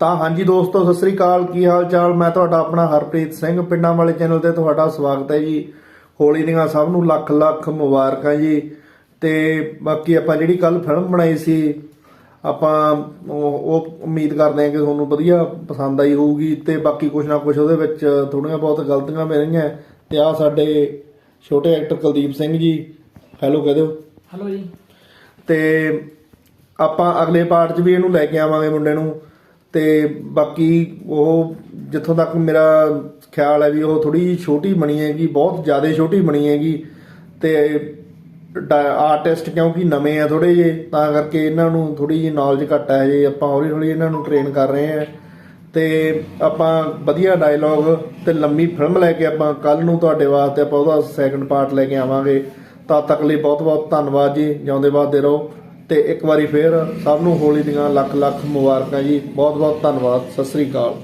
ਤਾਂ ਹਾਂਜੀ ਦੋਸਤੋ ਸਤਿ ਸ੍ਰੀ ਅਕਾਲ। ਕੀ ਹਾਲ ਚਾਲ ਮੈਂ ਤੁਹਾਡਾ ਆਪਣਾ ਹਰਪ੍ਰੀਤ ਸਿੰਘ। ਪਿੰਡਾਂ ਵਾਲੇ ਚੈਨਲ ਤੇ ਤੁਹਾਡਾ ਸਵਾਗਤ ਹੈ ਜੀ। ਹੋਲੀ ਦੀਆਂ ਸਭ ਨੂੰ ਲੱਖ ਲੱਖ ਮੁਬਾਰਕਾਂ ਜੀ। ਤੇ ਬਾਕੀ ਆਪਾਂ ਜਿਹੜੀ ਕੱਲ ਫਿਲਮ ਬਣਾਈ ਸੀ ਆਪਾਂ ਉਹ ਉਮੀਦ ਕਰਦੇ ਹਾਂ ਕਿ ਤੁਹਾਨੂੰ ਵਧੀਆ ਪਸੰਦ ਆਈ ਹੋਊਗੀ। ਤੇ ਬਾਕੀ ਕੁਝ ਨਾ ਕੁਝ ਉਹਦੇ ਵਿੱਚ ਥੋੜੀਆਂ ਬਹੁਤ ਗਲਤੀਆਂ ਵੀ ਰਹੀਆਂ। ਤੇ ਆ ਸਾਡੇ ਛੋਟੇ ਐਕਟਰ ਕੁਲਦੀਪ ਸਿੰਘ ਜੀ। ਹੈਲੋ ਕਹਿ ਦਿਓ। ਹਲੋ ਜੀ। ਤੇ ਆਪਾਂ ਅਗਲੇ ਪਾਰਟ 'ਚ ਵੀ ਇਹਨੂੰ ਲੈ ਕੇ ਆਵਾਂਗੇ ਮੁੰਡੇ ਨੂੰ। ਤੇ ਬਾਕੀ ਉਹ ਜਿੱਥੋਂ ਤੱਕ ਮੇਰਾ ਖਿਆਲ ਹੈ ਵੀ ਉਹ ਥੋੜੀ ਛੋਟੀ ਬਣੀ ਹੈਗੀ, ਬਹੁਤ ਜ਼ਿਆਦਾ ਛੋਟੀ ਬਣੀ ਹੈਗੀ ਤੇ ਆਰਟਿਸਟ ਕਿਉਂਕਿ ਨਵੇਂ ਆ ਥੋੜੇ ਜੇ ਤਾਂ ਕਰਕੇ ਇਹਨਾਂ ਨੂੰ ਥੋੜੀ ਜਿਹੀ ਨੌਲੇਜ ਘੱਟ ਹੈ ਜੇ ਆਪਾਂ ਹੌਲੀ ਹੌਲੀ ਇਹਨਾਂ ਨੂੰ ਟ੍ਰੇਨ ਕਰ ਰਹੇ ਆ ਤੇ ਆਪਾਂ ਵਧੀਆ ਡਾਇਲੌਗ ਤੇ ਲੰਮੀ ਫਿਲਮ ਲੈ ਕੇ ਆਪਾਂ ਕੱਲ ਨੂੰ ਤੁਹਾਡੇ ਵਾਸਤੇ ਆਪਾਂ ਉਹਦਾ ਸੈਕੰਡ ਪਾਰਟ ਲੈ ਕੇ ਆਵਾਂਗੇ। ਤਦ ਤੱਕ ਲਈ ਬਹੁਤ ਬਹੁਤ ਧੰਨਵਾਦ ਜੀ, ਜਿਉਂਦੇ ਦੇ ਰਹੋ। ਤੇ ਇੱਕ ਵਾਰੀ ਫੇਰ ਸਭ ਨੂੰ ਹੋਲੀ ਦੀਆਂ ਲੱਖ ਲੱਖ ਮੁਬਾਰਕਾਂ ਜੀ। ਬਹੁਤ ਬਹੁਤ ਧੰਨਵਾਦ। ਸਤਿ ਸ੍ਰੀ ਅਕਾਲ।